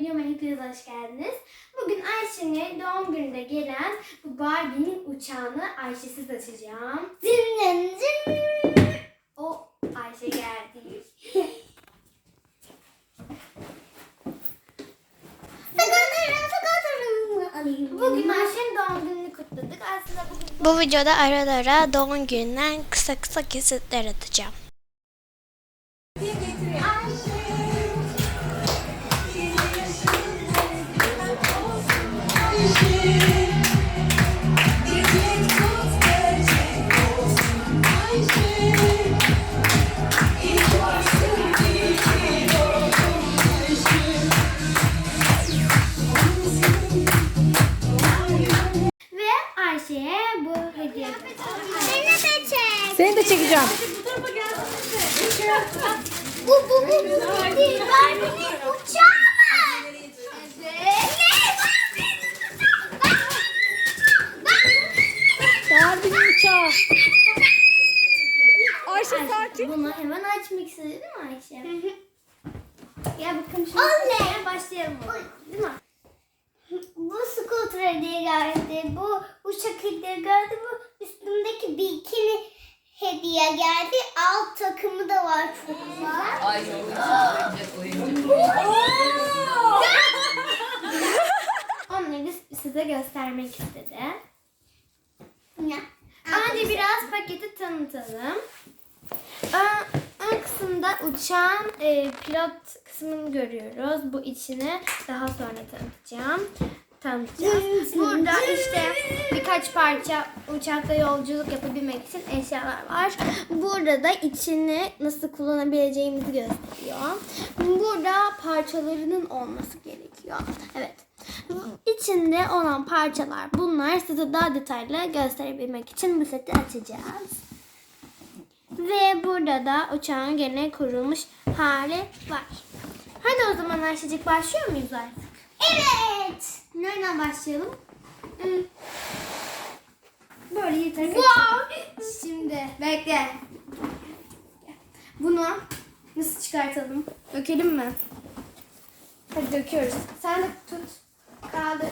videoma hepiniz hoş geldiniz. Bugün Ayşe'nin doğum gününde gelen bu Barbie'nin uçağını Ayşe'siz açacağım. Zın zın. O Ayşe geldi. Bugün Ayşe'nin doğum gününü kutladık. Aslında bugün Bu videoda ara ara doğum gününden kısa kısa kesitler atacağım. Bunu hemen açmak istedi değil mi Ayşe? Gel bakalım şimdi. Oley. Başlayalım. Değil mi? Bu scooter hediye geldi. Bu uçak hediye geldi. Bu üstümdeki bikini hediye geldi. Alt takımı da var çok güzel. Ay oyuncak. Onları size göstermek istedi. Ne? Önce biraz paketi tanıtalım. Ön, ön kısımda uçağın e, pilot kısmını görüyoruz. Bu içini daha sonra tanıtacağım. Tanıtacağız. Burada işte birkaç parça uçakta yolculuk yapabilmek için eşyalar var. Burada da içini nasıl kullanabileceğimizi gösteriyor. Burada parçalarının olması gerekiyor. Evet. İçinde olan parçalar bunlar size daha detaylı gösterebilmek için bu seti açacağız. Ve burada da uçağın gene kurulmuş hali var. Hadi o zaman Ayşecik başlıyor muyuz artık? Evet. Nereden başlayalım? Hı. Böyle yeter. Şimdi bekle. Bunu nasıl çıkartalım? Dökelim mi? Hadi döküyoruz. Sen de tut. Kaldır.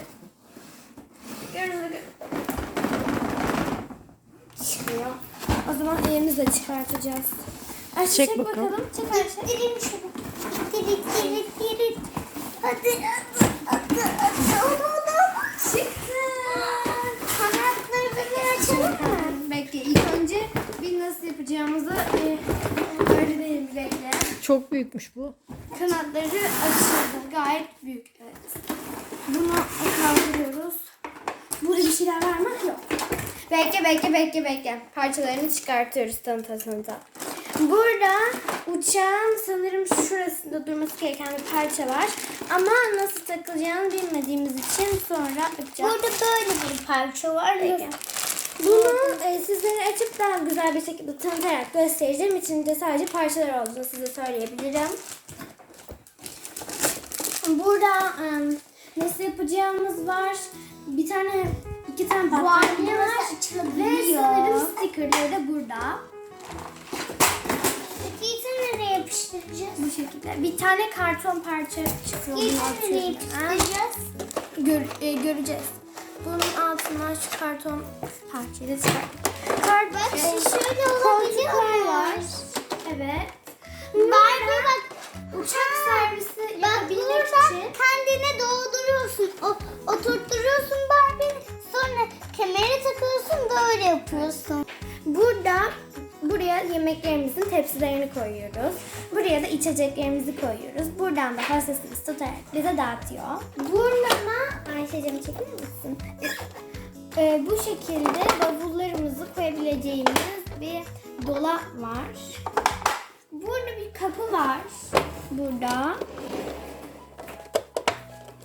Döküyoruz. döküyoruz. Çıkmıyor. O zaman elimizle çıkartacağız. Ayşe Çek çek, bakalım. bakalım. Çek Ayşe. İttirin şunu. İttirin, ittirin, ittirin. Hadi, hadi, hadi, hadi. Onu, onu. Çıktı. Kanatları bir açalım mı? Bekle ilk önce bir nasıl yapacağımızı e, öyle değil bekle. Çok büyükmüş bu. Kanatları açıldı. Gayet büyük. Evet. Bunu kaldırıyoruz. Burada bir şeyler var mı? Yok. Bekle bekle bekle bekle. Parçalarını çıkartıyoruz tanıta tanıta. Burada uçağın sanırım şurasında durması gereken bir parça var. Ama nasıl takılacağını bilmediğimiz için sonra yapacağız. Burada böyle bir parça var. Peki. Bunu e, sizlere açıp daha güzel bir şekilde tanıtarak göstereceğim. İçinde sadece parçalar olduğunu size söyleyebilirim. Burada e, nasıl yapacağımız var. Bir tane, iki tane battaniye var. Ve sanırım stickerları da burada. Peki nereye yapıştıracağız? Bu şekilde. Bir tane karton parça çıkıyor. Bunun nereye yapıştıracağız? Gör, e, göreceğiz. Bunun altından şu karton parçayı da çıkarttık. Kart, Bak e, şöyle olabiliyor var. mu? Evet. Barbie bak. Uçak servisi Bak yapabilmek buradan için kendine doğduruyorsun. Böyle yapıyorsun. burada buraya yemeklerimizin tepsilerini koyuyoruz. Buraya da içeceklerimizi koyuyoruz. Buradan da hostesimiz tutarak bize dağıtıyor. Burnama Ayşe'cim çekilir misin? Ee, bu şekilde bavullarımızı koyabileceğimiz bir dolap var. Burada bir kapı var. Burada.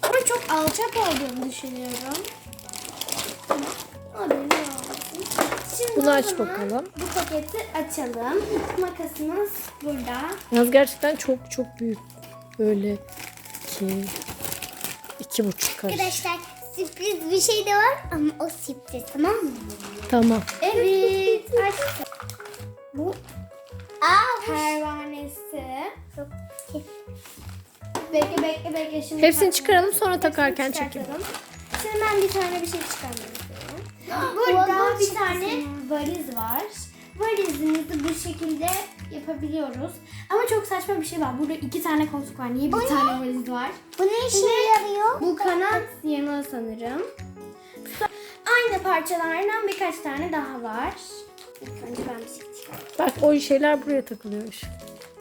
Ama çok alçak olduğunu düşünüyorum. Ama. Şimdi Bunu aç bakalım. Bu paketi açalım. Makasımız burada. Yalnız gerçekten çok çok büyük. Böyle iki, iki buçuk karış. Arkadaşlar sürpriz bir şey de var ama o sürpriz tamam mı? Tamam. Evet. Açtık. Bu Aa pervanesi. çok Bekle bekle bekle. Şimdi Hepsini çıkaralım sonra Hepsini takarken çekelim. Şimdi ben bir tane bir şey çıkarmak istiyorum. Burada bir tane valiz var. Valizimizi bu şekilde yapabiliyoruz. Ama çok saçma bir şey var. Burada iki tane koltuk var. Niye bir tane valiz var? Bu ne işe yarıyor? Bu kanat yanağı sanırım. Aynı parçalardan birkaç tane daha var. İlk önce ben bir şey. Bak o şeyler buraya takılıyormuş.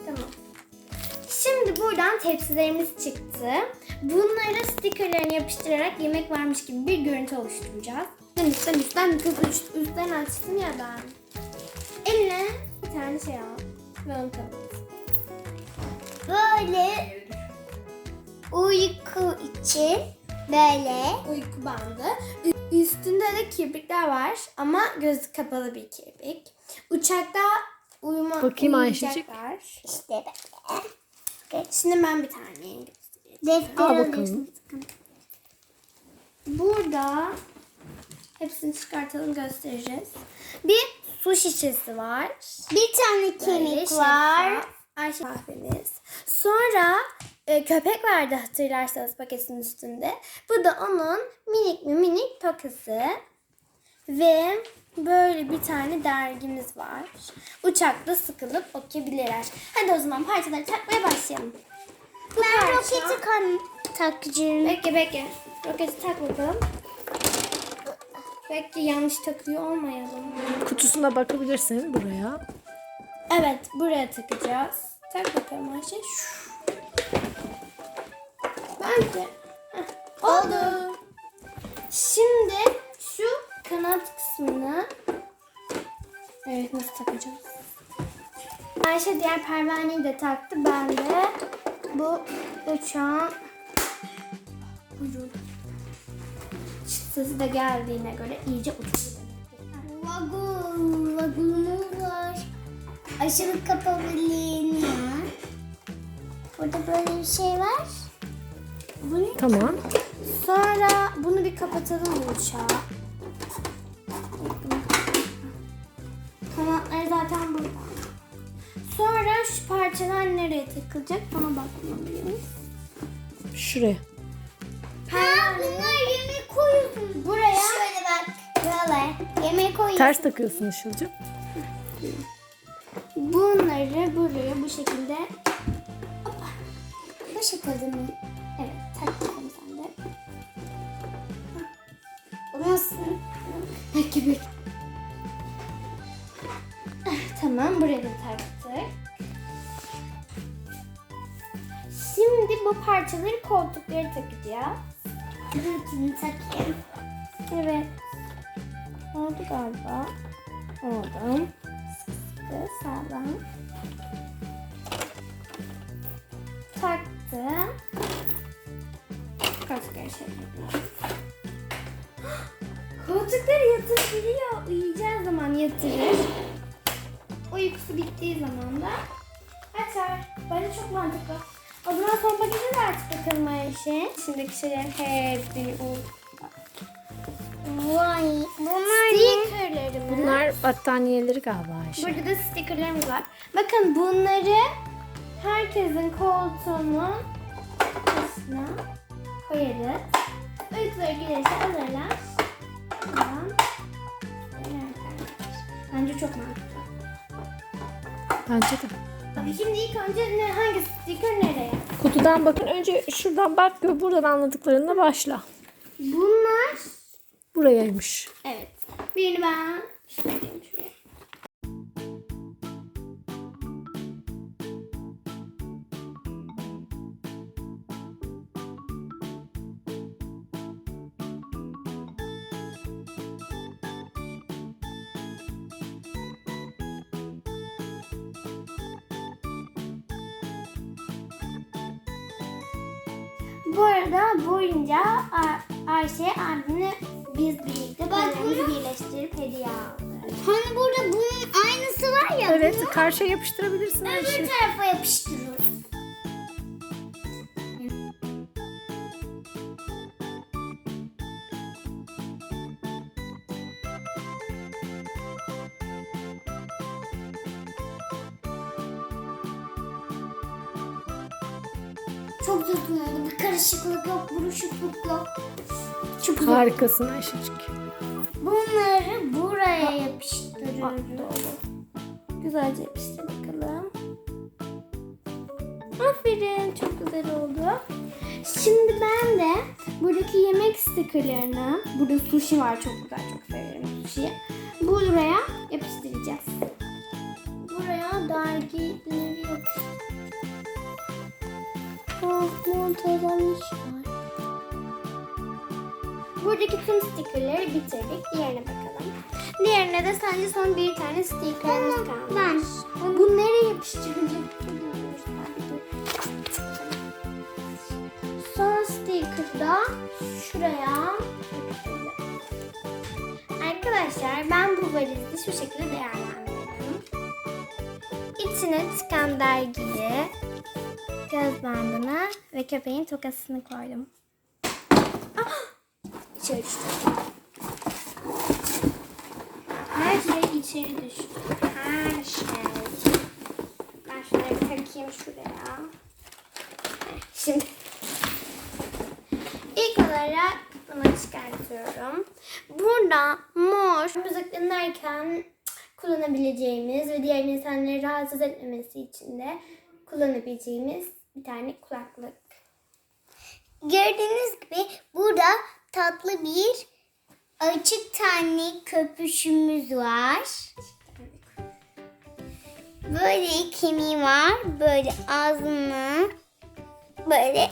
Tamam. Şimdi buradan tepsilerimiz çıktı. Bunlara stikerlerini yapıştırarak yemek varmış gibi bir görüntü oluşturacağız. Ben üstten üstten kız üst- üstten açtım ya ben. Eline bir tane şey al. Ve onu kapat. Böyle uyku için böyle Uyku bandı. Üstünde de kirpikler var ama gözü kapalı bir kirpik. Uçakta uyuma Bakayım uyuyacaklar. işte böyle. Şimdi ben bir tane göstereyim. Defter Al bakalım. Burada hepsini çıkartalım göstereceğiz. Bir su şişesi var. Bir tane Böyle kemik var. Ayşe kahvemiz. Sonra e, köpek vardı hatırlarsanız paketin üstünde. Bu da onun minik mi minik pakası. Ve böyle bir tane dergimiz var. Uçakta sıkılıp okuyabilirler. Hadi o zaman parçaları takmaya başlayalım. Bu Ben parça- roketi kan takacağım. Bekle bekle. Roketi tak bakalım. Belki yanlış takıyor olmayalım. Kutusuna bakabilirsin buraya. Evet buraya takacağız. Tak bakalım Ayşe. Şu. Bence. Heh, oldu. Şimdi şu kanat kısmını Evet nasıl takacağız? Ayşe diğer pervaneyi de taktı. Ben de bu uçağın ucu Sesi de geldiğine göre iyice uçuyor. Vagon, vagonumuz var. Aşırı kapabiliğini. Burada böyle bir şey var. Bu ne? Tamam. Sonra bunu bir kapatalım bu uçağı. Kanatları zaten burada. Sonra şu parçalar nereye takılacak? Bana bakmalıyız. Şuraya. Ha bunlar 20 koyuyorsunuz buraya. Şöyle bak. Böyle. Yemek koyuyorsunuz. Ters takıyorsun Işıl'cığım. Bunları buraya bu şekilde. Hoppa. Bu şekilde mi? Evet. Taktım sen de. Bu nasıl? Peki peki. Ah, tamam buraya da taktık. Şimdi bu parçaları koltuklara takacağız. Rutini takayım. Evet. Oldu galiba. Oldu. Sıkı sağlam. Taktım. Koltukları şey yapıyorum. Koltukları yatırabiliyor. Uyuyacağı zaman yatırır. Uykusu bittiği zaman da açar. Bence çok mantıklı. O zaman son paketi de artık bakalım Ayşe. Şimdiki şeyler hepsini unut. Vay. Bunlar? Stickerlarımız. Bunlar battaniyeleri galiba Ayşe. Burada da stickerlarımız var. Bakın bunları herkesin koltuğunun üstüne koyarız. Uykuları gelirse alırlar. Koyarlar. Bence çok mantıklı. Bence de. Tabii şimdi ilk önce ne, hangi sticker nereye? Kutudan bakın. Önce şuradan bak ve buradan anladıklarına başla. Bunlar Burayaymış. evet. Birini ben şuraya Bu arada boyunca Ay- Ayşe abimle biz birlikte Bak bunları birleştirip hediye aldık. Hani burada bunun aynısı var ya. Evet karşıya yapıştırabilirsin Öbür Ayşe. tarafa yapıştırıyoruz. Çok düzgün oldu. Bir karışıklık yok, buruşukluk yok. Çok güzel. Harikasın Ayşecik. Bunları buraya yapıştırıyoruz. Güzelce yapıştır bakalım. Aferin çok güzel oldu. Şimdi ben de buradaki yemek stikerlerini, burada sushi var çok güzel çok severim sushi. Buraya yapıştıracağız. Buraya dergileri yapıştır. Muntazam iş var. Buradaki tüm stikerleri bitirdik. Diğerine bakalım. Diğerine de sadece son bir tane stikerimiz kalmış. Ben. Bu nereye tabii. Son sticker da şuraya. Arkadaşlar ben bu valizi şu şekilde değerlendirdim. İçine çıkan dergiyi, göz bandını ve köpeğin tokasını koydum. Ah! İçeri düştü. Her şey içeri düştü. Her şey. Ben şuraya takayım şuraya. Şimdi ilk olarak bunu çıkartıyorum. Burada mor müzik dinlerken kullanabileceğimiz ve diğer insanları rahatsız etmemesi için de kullanabileceğimiz bir tane kulaklık. Gördüğünüz gibi burada tatlı bir açık tenli köpüşümüz var. Böyle kemiği var. Böyle ağzını böyle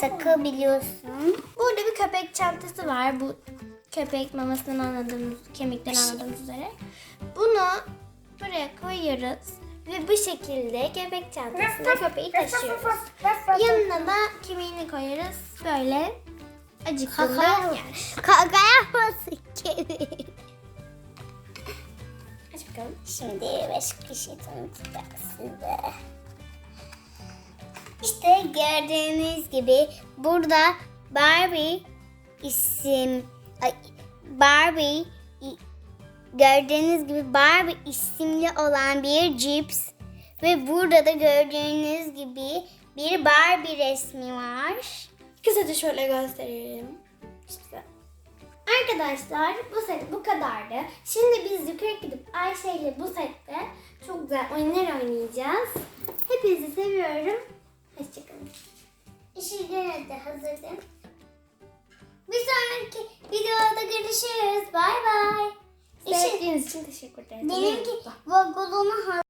takabiliyorsun. Burada bir köpek çantası var. Bu köpek mamasından anladığımız, kemikten anladığımız üzere. Bunu buraya koyuyoruz. Ve bu şekilde köpek çantasında köpeği taşıyoruz. Yanına da kemiğini koyarız. Böyle acıktığında yer. Kaka yapmasın kemiği. Aç bakalım. Şimdi başka bir şey tanıtacağım size. İşte gördüğünüz gibi burada Barbie isim Barbie gördüğünüz gibi Barbie isimli olan bir cips ve burada da gördüğünüz gibi bir Barbie resmi var. Kısaca şöyle gösterelim. İşte. Arkadaşlar bu set bu kadardı. Şimdi biz yukarı gidip Ayşe ile bu sette çok güzel oyunlar oynayacağız. Hepinizi seviyorum. Hoşçakalın. İşi de hazırdım. Bir sonraki videoda görüşürüz. Bay bay. İşi, Seyrettiğiniz için teşekkür ederim. benimki vagonunu